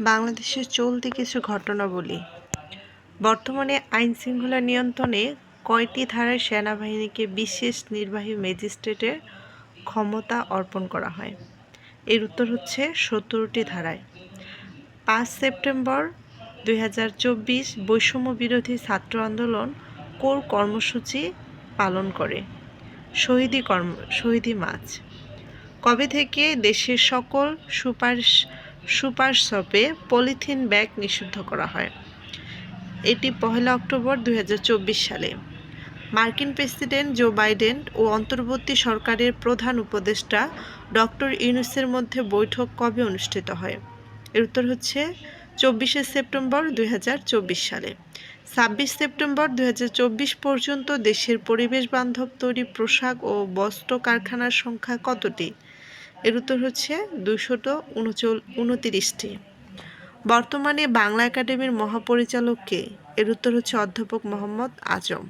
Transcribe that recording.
বাংলাদেশের চলতি কিছু ঘটনা বলি। বর্তমানে আইন শৃঙ্খলা নিয়ন্ত্রণে কয়টি ধারায় সেনাবাহিনীকে বিশেষ নির্বাহী ম্যাজিস্ট্রেটের ক্ষমতা অর্পণ করা হয়? এর উত্তর হচ্ছে সত্তরটি ধারায়। পাঁচ সেপ্টেম্বর দুই হাজার চব্বিশ বৈষম্য বিরোধী ছাত্র আন্দোলন কোর কর্মসূচি পালন করে। শহীদি কর্ম, শহীদি মাছ। কবে থেকে দেশের সকল সুপার সুপার শপে পলিথিন ব্যাগ নিষিদ্ধ করা হয়। এটি পহেলা অক্টোবর দুই হাজার চব্বিশ সালে। মার্কিন প্রেসিডেন্ট জো বাইডেন ও অন্তর্বর্তী সরকারের প্রধান উপদেষ্টা ডক্টর ইউনুসের মধ্যে বৈঠক কবে অনুষ্ঠিত হয়? এর উত্তর হচ্ছে চব্বিশে সেপ্টেম্বর দুই হাজার চব্বিশ সালে। ছাব্বিশ সেপ্টেম্বর দুই হাজার চব্বিশ পর্যন্ত দেশের পরিবেশ বান্ধব তৈরি পোশাক ও বস্ত্র কারখানার সংখ্যা কতটি? এর উত্তর হচ্ছে দুশত উনচল উনতিরিশটি। বর্তমানে বাংলা একাডেমির মহাপরিচালক কে? এর উত্তর হচ্ছে অধ্যাপক মোহাম্মদ আজম।